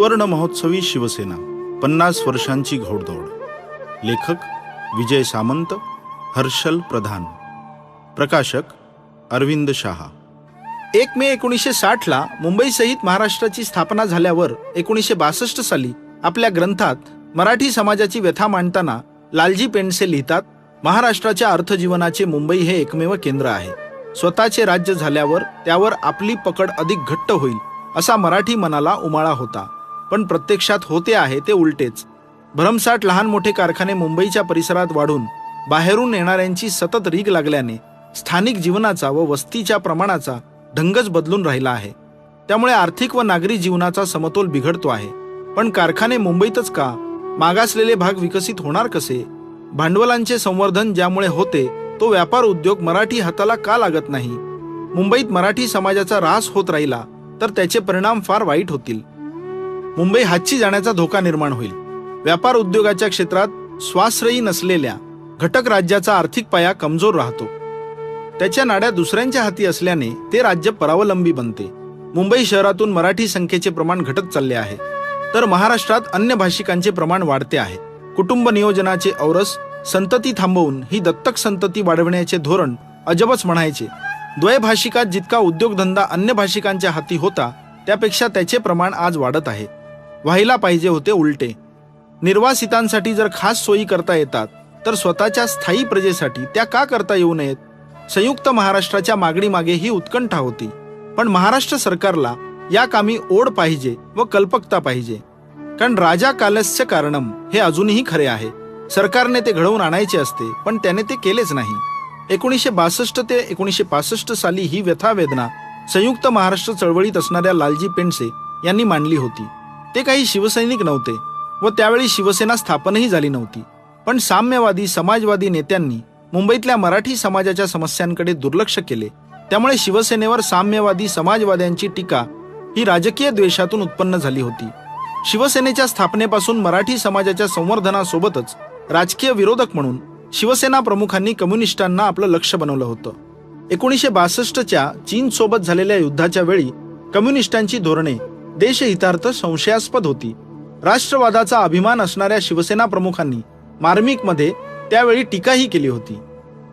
सुवर्ण महोत्सवी शिवसेना पन्नास वर्षांची घोडदौड. लेखक विजय सामंत हर्षल प्रधान. प्रकाशक अरविंद शहा. एक मे एकोणीसशे साठला मुंबईसहित महाराष्ट्राची स्थापना झाल्यावर एकोणीसशे बासष्ट साली आपल्या ग्रंथात मराठी समाजाची व्यथा मांडताना लालजी पेंडसे लिहितात महाराष्ट्राच्या अर्थजीवनाचे मुंबई हे एकमेव केंद्र आहे. स्वतःचे राज्य झाल्यावर त्यावर आपली पकड अधिक घट्ट होईल असा मराठी मनाला उमाळा होता. पण प्रत्यक्षात होते आहे ते उलटेच. भरमसाठ लहान मोठे कारखाने मुंबईच्या परिसरात वाढून बाहेरून येणाऱ्यांची सतत रीग लागल्याने स्थानिक जीवनाचा व वस्तीच्या प्रमाणाचा ढंगच बदलून राहिला आहे. त्यामुळे आर्थिक व नागरी जीवनाचा समतोल बिघडतो आहे. पण कारखाने मुंबईतच का? मागासलेले भाग विकसित होणार कसे? भांडवलांचे संवर्धन ज्यामुळे होते तो व्यापार उद्योग मराठी हाताला का लागत नाही? मुंबईत मराठी समाजाचा ऱ्हास होत राहिला तर त्याचे परिणाम फार वाईट होतील. मुंबई हातची जाण्याचा धोका निर्माण होईल. व्यापार उद्योगाच्या क्षेत्रात स्वाश्रयी नसलेल्या घटक राज्याचा आर्थिक पाया कमजोर राहतो. त्याच्या नाड्या दुसऱ्यांच्या हाती असल्याने ते राज्य परावलंबी बनते. मुंबई शहरातून मराठी संख्येचे प्रमाण घटत चालले आहे. तर महाराष्ट्रात अन्य भाषिकांचे प्रमाण वाढते आहे. कुटुंब नियोजनाचे औरस संतती थांबवून ही दत्तक संतती वाढविण्याचे धोरण अजबच म्हणायचे. द्वयभाषिकात जितका उद्योगधंदा अन्य भाषिकांच्या हाती होता त्यापेक्षा त्याचे प्रमाण आज वाढत आहे. व्हायला पाहिजे होते उलटे. निर्वासितांसाठी जर खास सोयी करता येतात तर स्वतःच्या स्थायी प्रजेसाठी त्या का करता येऊ नयेत? संयुक्त महाराष्ट्राच्या मागणीमागे ही उत्कंठा होती. पण महाराष्ट्र सरकारला या कामी ओढ पाहिजे व कल्पकता पाहिजे. कारण राजा कालस्य कारणम हे अजूनही खरे आहे. सरकारने ते घडवून आणायचे असते पण त्याने ते केलेच नाही. एकोणीसशे बासष्ट ते एकोणीसशे पासष्ट साली ही व्यथावेदना संयुक्त महाराष्ट्र चळवळीत असणाऱ्या लालजी पेंडसे यांनी मांडली होती. ते काही शिवसैनिक नव्हते व त्यावेळी शिवसेना स्थापनही झाली नव्हती. पण साम्यवादी समाजवादी नेत्यांनी मुंबईतल्या मराठी समाजाच्या समस्यांकडे दुर्लक्ष केले. त्यामुळे शिवसेनेवर साम्यवादी समाजवाद्यांची टीका ही राजकीय द्वेषातून उत्पन्न झाली होती. शिवसेनेच्या स्थापनेपासून मराठी समाजाच्या संवर्धनासोबतच राजकीय विरोधक म्हणून शिवसेना प्रमुखांनी कम्युनिस्टांना आपलं लक्ष बनवलं होतं. एकोणीसशे बासष्टच्या चीन सोबत झालेल्या युद्धाच्या वेळी कम्युनिस्टांची धोरणे देशहितार्थ संशयास्पद होती. राष्ट्रवादाचा अभिमान असणाऱ्या शिवसेना प्रमुखांनी मार्मिकमध्ये त्यावेळी टीकाही केली होती.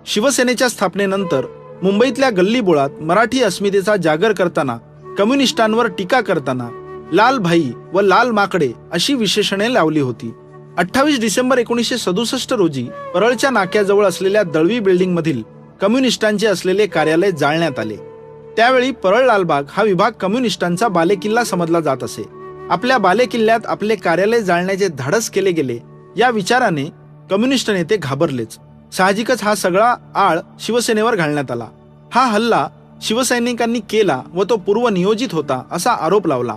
शिवसेनेच्या स्थापनेनंतर मुंबईतल्या गल्लीबोळात मराठी अस्मितेचा जागर करताना कम्युनिस्टांवर टीका करताना लाल भाई व लाल माकडे अशी विशेषणे लावली होती. अठ्ठावीस डिसेंबर एकोणीसशे सदुसष्ट रोजी परळच्या नाक्याजवळ असलेल्या दळवी बिल्डिंगमधील कम्युनिस्टांचे असलेले कार्यालय जाळण्यात आले. त्यावेळी परळ लालबाग हा विभाग कम्युनिस्टांचा बालेकिल्ला समजला जात असे. आपल्या बालेकिल्ल्यात आपले कार्यालय जाळण्याचे धाडस केले गेले या विचाराने कम्युनिस्ट नेते घाबरलेच. साहजिकच हा सगळा आळ शिवसेनेवर घालण्यात आला. हा हल्ला शिवसैनिकांनी केला व तो पूर्व नियोजित होता असा आरोप लावला.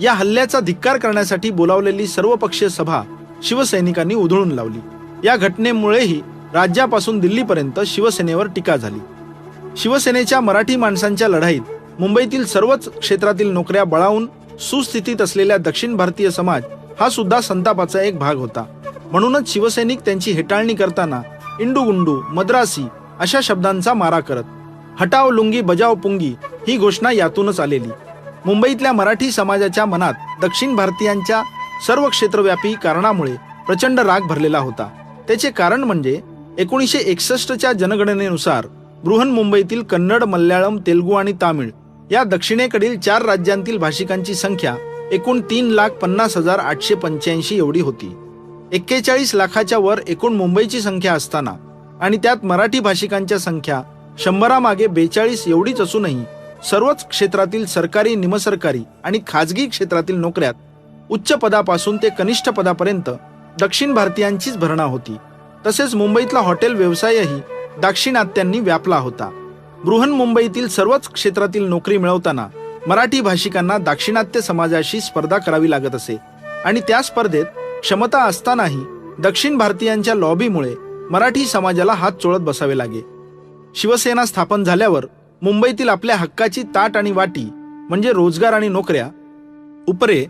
या हल्ल्याचा धिक्कार करण्यासाठी बोलावलेली सर्वपक्षीय सभा शिवसैनिकांनी उधळून लावली. या घटनेमुळेही राज्यापासून दिल्लीपर्यंत शिवसेनेवर टीका झाली. शिवसेनेच्या मराठी माणसांच्या लढाईत मुंबईतील सर्वच क्षेत्रातील नोकऱ्या बळावून सुस्थितीत असलेल्या दक्षिण भारतीय समाज हा सुद्धा संतापाचा एक भाग होता. म्हणूनच शिवसैनिक त्यांची हेटाळणी करताना इंडुगुंडू मद्रासी अशा शब्दांचा मारा करत हटाव लुंगी बजाव पुंगी ही घोषणा यातूनच आलेली. मुंबईतल्या मराठी समाजाच्या मनात दक्षिण भारतीयांच्या सर्व क्षेत्रव्यापी कारणामुळे प्रचंड राग भरलेला होता. त्याचे कारण म्हणजे एकोणीसशे एकसष्टच्या जनगणनेनुसार बृहन्मुंबईतील कन्नड मल्याळम तेलुगू आणि तामिळ या दक्षिणेकडील चार राज्यांतील भाषिकांची संख्या एकूण तीन लाख पन्नास हजार आठशे पंच्याऐंशी एवढी होती. एक्केचाळीस लाखाच्या वर एकूण मुंबईची संख्या असताना आणि त्यात मराठी भाषिकांच्या संख्या शंभरामागे बेचाळीस एवढीच असूनही सर्वच क्षेत्रातील सरकारी निमसरकारी आणि खाजगी क्षेत्रातील नोकऱ्यात उच्च पदापासून ते कनिष्ठ पदापर्यंत दक्षिण भारतीयांचीच भरणा होती. तसेच मुंबईतला हॉटेल व्यवसायही दाक्षिणात्यांनी व्यापला होता. बृहन मुंबईतील सर्वच क्षेत्रातील नोकरी मिळवताना मराठी भाषिकांना दाक्षिणात्य समाजाशी स्पर्धा करावी लागत असे. आणि त्या स्पर्धेत क्षमता असतानाही दक्षिण भारतीयांच्या लॉबीमुळे मराठी समाजाला हात चोळत बसावे लागे. शिवसेना स्थापन झाल्यावर मुंबईतील आपल्या हक्काची ताट आणि वाटी म्हणजे रोजगार आणि नोकऱ्या उपरे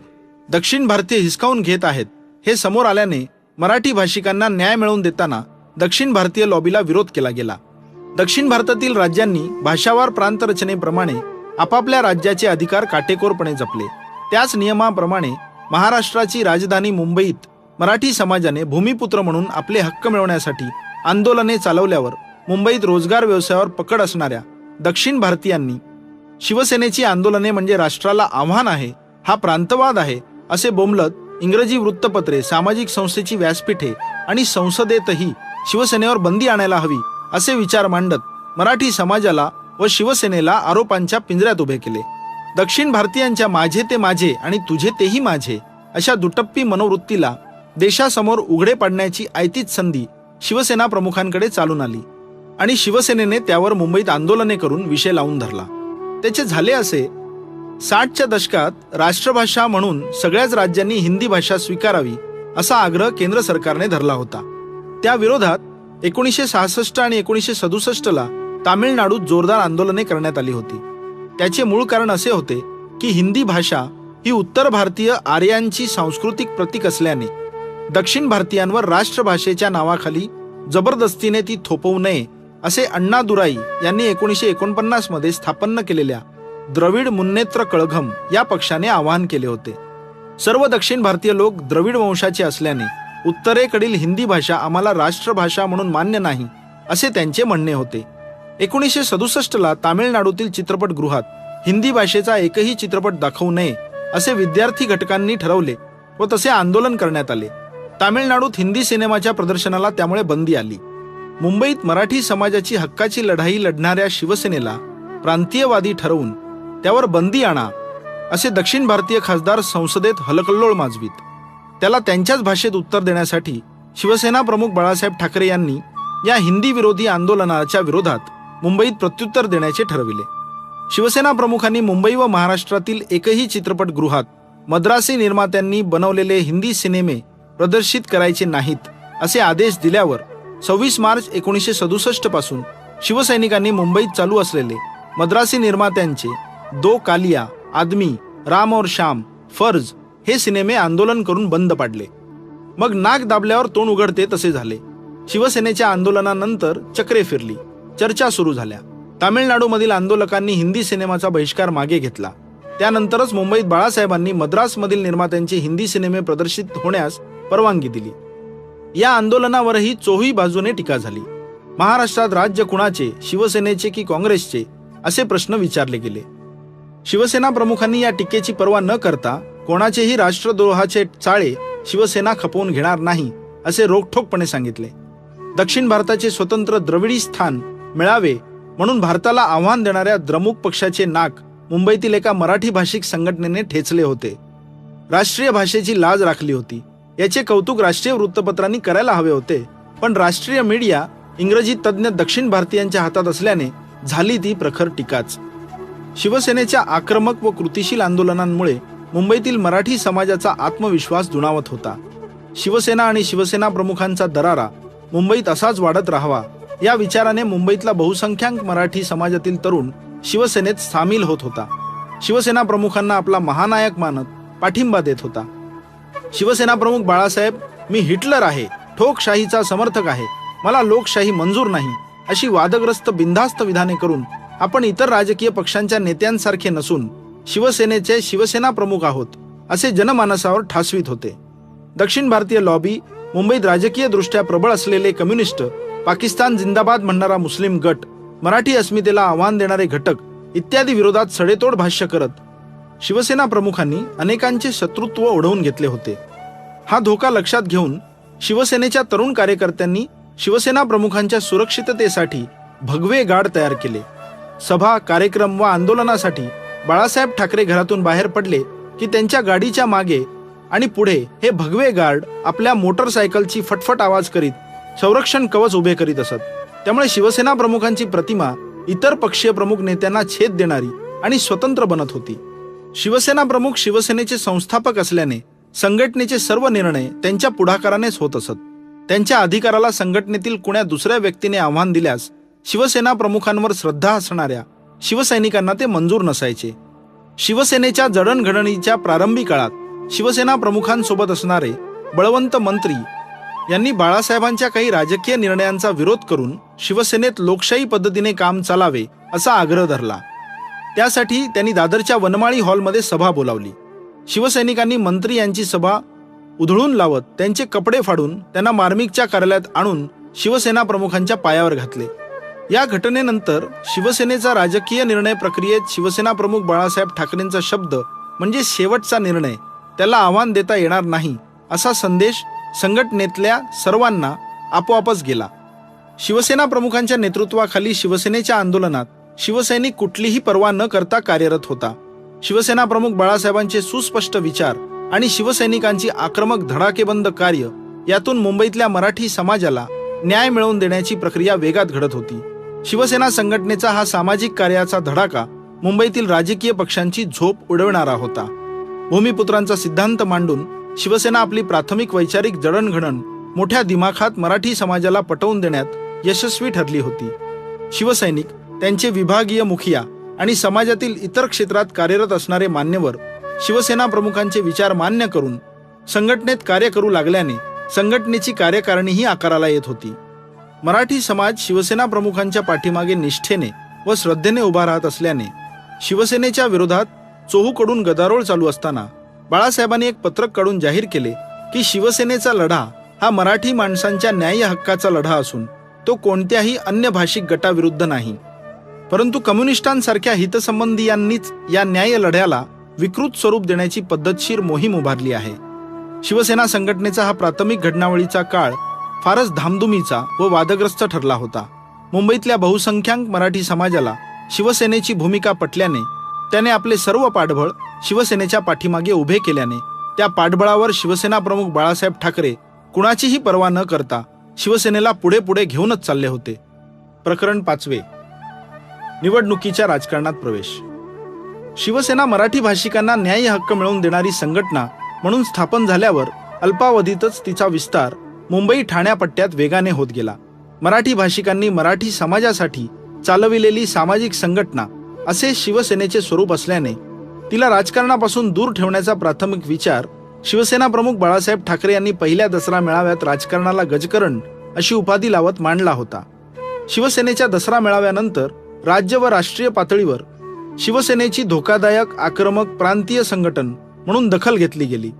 दक्षिण भारतीय हिसकावून घेत आहेत हे समोर आल्याने मराठी भाषिकांना न्याय मिळवून देताना दक्षिण भारतीय लॉबीला विरोध केला गेला. दक्षिण भारतातील राज्यांनी भाषावार प्रांत रचनेप्रमाणे आपापल्या राज्याचे अधिकार काटेकोरपणे जपले. त्याच नियमाप्रमाणे महाराष्ट्राची राजधानी मुंबईत मराठी समाजाने भूमिपुत्र म्हणून आपले हक्क मिळवण्यासाठी आंदोलने चालवल्यावर मुंबईत रोजगार व्यवसायावर पकड असणाऱ्या दक्षिण भारतीयांनी शिवसेनेची आंदोलने म्हणजे राष्ट्राला आव्हान आहे हा प्रांतवाद आहे असे बोमलत इंग्रजी वृत्तपत्रे सामाजिक संस्थेची व्यासपीठे आणि संसदेतही शिवसेनेवर बंदी आणायला हवी असे विचार मांडत मराठी समाजाला व शिवसेनेला आरोपांच्या पिंजऱ्यात उभे केले. दक्षिण भारतीयांच्या माझे ते माझे आणि तुझे तेही माझे अशा दुटप्पी मनोवृत्तीला देशासमोर उघडे पाडण्याची आयतीच संधी शिवसेना प्रमुखांकडे चालून आली आणि शिवसेनेने त्यावर मुंबईत आंदोलने करून विषय लावून धरला. त्याचे झाले असे साठच्या दशकात राष्ट्रभाषा म्हणून सगळ्याच राज्यांनी हिंदी भाषा स्वीकारावी असा आग्रह केंद्र सरकारने धरला होता. त्या विरोधात एकोणीसशे सहासष्ट आणि एकोणीसशे सदुसष्टला तामिळनाडूत जोरदार आंदोलने करण्यात आली होती. त्याचे मूळ कारण असे होते की हिंदी भाषा ही उत्तर भारतीय आर्यांची सांस्कृतिक प्रतीक असल्याने दक्षिण भारतीयांवर राष्ट्रभाषेच्या नावाखाली जबरदस्तीने ती थोपवू नये असे अण्णा दुराई यांनी एकोणीसशे एकोणपन्नासमध्ये स्थापन केलेल्या द्रविड मुन्नेत्र कळघम या पक्षाने आवाहन केले होते. सर्व दक्षिण भारतीय लोक द्रविड वंशाचे असल्याने उत्तरेकडील हिंदी भाषा आम्हाला राष्ट्रभाषा म्हणून मान्य नाही असे त्यांचे म्हणणे होते. एकोणीसशे सदुसष्टला तामिळनाडूतील चित्रपटगृहात हिंदी भाषेचा एकही चित्रपट दाखवू नये असे विद्यार्थी घटकांनी ठरवले व तसे आंदोलन करण्यात आले. तामिळनाडूत हिंदी सिनेमाच्या प्रदर्शनाला त्यामुळे बंदी आली. मुंबईत मराठी समाजाची हक्काची लढाई लढणाऱ्या शिवसेनेला प्रांतीयवादी ठरवून त्यावर बंदी आणा असे दक्षिण भारतीय खासदार संसदेत हलकल्लोळ माजवीत. त्याला त्यांच्याच भाषेत उत्तर देण्यासाठी शिवसेना प्रमुख बाळासाहेब ठाकरे यांनी या हिंदी विरोधी आंदोलनाच्या विरोधात मुंबईत प्रत्युत्तर देण्याचे ठरविले. शिवसेना प्रमुखांनी मुंबई व महाराष्ट्रातील एकही चित्रपटगृहात मद्रासी निर्मात्यांनी बनवलेले हिंदी सिनेमे प्रदर्शित करायचे नाहीत असे आदेश दिल्यावर सव्वीस मार्च एकोणीसशे सदुसष्टपासून शिवसैनिकांनी मुंबईत चालू असलेले मद्रासी निर्मात्यांचे दो कालिया आदमी राम और श्याम फर्ज हे सिनेमे आंदोलन करून बंद पाडले. मग नाक दाबल्यावर तोंड उघडते तसे झाले. शिवसेनेच्या आंदोलनानंतर चक्रे फिरली. चर्चा सुरू झाल्या. तामिळनाडूमधील आंदोलकांनी हिंदी सिनेमाचा बहिष्कार मागे घेतला. त्यानंतरच मुंबईत बाळासाहेबांनी मद्रासमधील निर्मात्यांचे हिंदी सिनेमे प्रदर्शित होण्यास परवानगी दिली. या आंदोलनावरही चोही बाजूने टीका झाली. महाराष्ट्रात राज्य कुणाचे शिवसेनेचे की काँग्रेसचे असे प्रश्न विचारले गेले. शिवसेना प्रमुखांनी या टीकेची पर्वा न करता कोणाचेही राष्ट्रद्रोहाचे चाळे शिवसेना खपवून घेणार नाही असे रोखठोकपणे सांगितले. दक्षिण भारताचे स्वतंत्र द्रविडी स्थान मिळावे म्हणून भारताला आव्हान देणाऱ्या द्रमुक पक्षाचे नाक मुंबईतील एका मराठी भाषिक संघटनेने ठेचले होते. राष्ट्रीय भाषेची लाज राखली होती. याचे कौतुक राष्ट्रीय वृत्तपत्रांनी करायला हवे होते पण राष्ट्रीय मीडिया इंग्रजी तज्ज्ञ दक्षिण भारतीयांच्या हातात असल्याने झाली ती प्रखर टीकाच. शिवसेनेच्या आक्रमक व कृतिशील आंदोलनांमुळे मुंबईतील मराठी समाजाचा आत्मविश्वास दुणावत होता. शिवसेना आणि शिवसेना प्रमुखांचा दरारा मुंबईत असाच वाढत राहावा या विचाराने मुंबईतला बहुसंख्याक मराठी समाजातील तरुण शिवसेनेत सामील होत होता. शिवसेना प्रमुखांना आपला महानायक मानत पाठिंबा देत होता. शिवसेना प्रमुख बाळासाहेब मी हिटलर आहे ठोकशाहीचा समर्थक आहे मला लोकशाही मंजूर नाही अशी वादग्रस्त बिनधास्त विधाने करून आपण इतर राजकीय पक्षांच्या नेत्यांसारखे नसून शिवसेनेचे शिवसेना प्रमुख आहोत असे जनमानसावर ठासवीत होते. दक्षिण भारतीय लॉबी मुंबईत राजकीय दृष्ट्या प्रबळ असलेले कम्युनिस्ट पाकिस्तान जिंदाबाद म्हणणारा मुस्लिम गट मराठी अस्मितेला आव्हान देणारे घटक इत्यादी विरोधात सडेतोड भाष्य करत शिवसेना प्रमुखांनी अनेकांचे शत्रुत्व ओढवून घेतले होते. हा धोका लक्षात घेऊन शिवसेनेच्या तरुण कार्यकर्त्यांनी शिवसेना प्रमुखांच्या सुरक्षिततेसाठी भगवे गाड तयार केले. सभा कार्यक्रम व आंदोलनासाठी बाळासाहेब ठाकरे घरातून बाहेर पडले की त्यांच्या गाडीच्या मागे आणि पुढे हे भगवे गार्ड आपल्या मोटरसायकलची फटफट आवाज करीत संरक्षण कवच उभे करीत असत. त्यामुळे शिवसेना प्रमुखांची प्रतिमा इतर पक्षीय प्रमुख नेत्यांना छेद देणारी आणि स्वतंत्र बनत होती. शिवसेना प्रमुख शिवसेनेचे संस्थापक असल्याने संघटनेचे सर्व निर्णय त्यांच्या पुढाकारानेच होत असत. त्यांच्या अधिकाराला संघटनेतील कुण्या दुसऱ्या व्यक्तीने आव्हान दिल्यास शिवसेना प्रमुखांवर श्रद्धा असणाऱ्या शिवसैनिकांना ते मंजूर नसायचे. शिवसेनेच्या जडणघडणीच्या प्रारंभी काळात शिवसेना प्रमुखांसोबत असणारे बळवंत मंत्री यांनी बाळासाहेबांच्या काही राजकीय निर्णयांचा विरोध करून शिवसेनेत लोकशाही पद्धतीने काम चालावे असा आग्रह धरला. त्यासाठी त्यांनी दादरच्या वनमाळी हॉलमध्ये सभा बोलावली. शिवसैनिकांनी मंत्री यांची सभा उधळून लावत त्यांचे कपडे फाडून त्यांना मार्मिकच्या कार्यालयात आणून शिवसेना प्रमुखांच्या पायावर घातले. या घटनेनंतर शिवसेनेचा राजकीय निर्णय प्रक्रियेत शिवसेना प्रमुख बाळासाहेब ठाकरेंचा शब्द म्हणजे शेवटचा निर्णय त्याला आव्हान देता येणार नाही असा संदेश संघटनेतल्या सर्वांना आपोआपच गेला. शिवसेना प्रमुखांच्या नेतृत्वाखाली शिवसेनेच्या आंदोलनात शिवसैनिक कुठलीही पर्वा न करता कार्यरत होता. शिवसेना प्रमुख बाळासाहेबांचे सुस्पष्ट विचार आणि शिवसैनिकांची आक्रमक धडाकेबंद कार्य यातून मुंबईतल्या मराठी समाजाला न्याय मिळवून देण्याची प्रक्रिया वेगात घडत होती. शिवसेना संघटनेचा हा सामाजिक कार्याचा धडाका मुंबईतील राजकीय पक्षांची झोप उडवणारा होता. भूमिपुत्रांचा सिद्धांत मांडून शिवसेना आपली प्राथमिक वैचारिक जडणघडण मोठ्या दिमाखात मराठी समाजाला पटवून देण्यात यशस्वी ठरली होती. शिवसैनिक त्यांचे विभागीय मुखिया आणि समाजातील इतर क्षेत्रात कार्यरत असणारे मान्यवर शिवसेना प्रमुखांचे विचार मान्य करून संघटनेत कार्य करू लागल्याने संघटनेची कार्यकारिणीही आकाराला येत होती. मराठी समाज शिवसेना प्रमुखांच्या पाठीमागे निष्ठेने व श्रद्धेने उभा राहत असल्याने शिवसेनेच्या विरोधात चोहूकडून गदारोळ चालू असताना बाळासाहेबांनी एक पत्रक काढून जाहीर केले की शिवसेनेचा लढा हा मराठी माणसांच्या न्याय्य हक्काचा लढा असून तो कोणत्याही अन्य भाषिक गटाविरुद्ध नाही. परंतु कम्युनिस्टांसारख्या हितसंबंधीयांनीच या न्याय लढ्याला विकृत स्वरूप देण्याची पद्धतशीर मोहीम उभारली आहे. शिवसेना संघटनेचा हा प्राथमिक घडणावळीचा काळ फारच धामधुमीचा व वादग्रस्त ठरला होता. मुंबईतल्या बहुसंख्याक मराठी समाजाला शिवसेनेची भूमिका पटल्याने त्याने आपले सर्व पाठबळ शिवसेनेच्या पाठीमागे उभे केल्याने त्या पाठबळावर शिवसेना प्रमुख बाळासाहेब ठाकरे कुणाचीही पर्वा न करता शिवसेनेला पुढे पुढे घेऊनच चालले होते. प्रकरण पाचवे. निवडणुकीच्या राजकारणात प्रवेश. शिवसेना मराठी भाषिकांना न्याय्य हक्क मिळवून देणारी संघटना म्हणून स्थापन झाल्यावर अल्पावधीतच तिचा विस्तार मुंबई ठाण्या पट्ट्यात वेगाने होत गेला. मराठी भाषिकांनी मराठी समाजासाठी चालविलेली सामाजिक संघटना असे शिवसेनेचे स्वरूप असल्याने तिला राजकारणापासून दूर ठेवण्याचा प्राथमिक विचार शिवसेना प्रमुख बाळासाहेब ठाकरे यांनी पहिल्या दसरा मेळाव्यात राजकारणाला गजकरण अशी उपाधी लावत मांडला होता. शिवसेनेच्या दसरा मेळाव्यानंतर राज्य व राष्ट्रीय पातळीवर शिवसेनेची धोकादायक आक्रमक प्रांतीय संघटन म्हणून दखल घेतली गेली.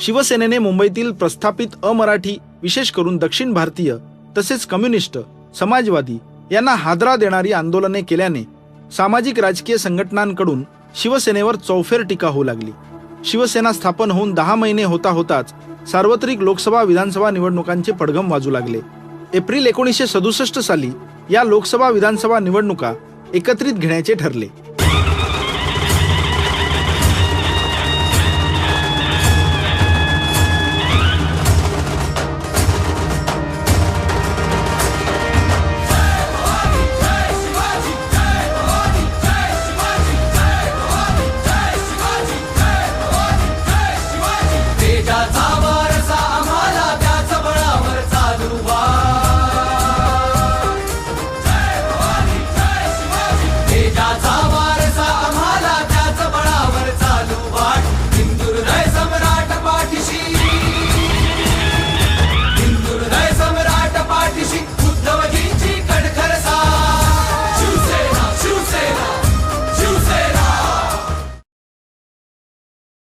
शिवसेनेने मुंबईतील प्रस्थापित अमराठी विशेष करून दक्षिण भारतीय तसेच कम्युनिस्ट समाजवादी यांना हादरा देणारी आंदोलने केल्याने सामाजिक राजकीय संघटनांकडून शिवसेनेवर चौफेर टीका होऊ लागली. शिवसेना स्थापन होऊन दहा महिने होता होताच सार्वत्रिक लोकसभा विधानसभा निवडणुकांचे पडघम वाजू लागले. एप्रिल एकोणीसशे सदुसष्ट साली या लोकसभा विधानसभा निवडणुका एकत्रित घेण्याचे ठरले.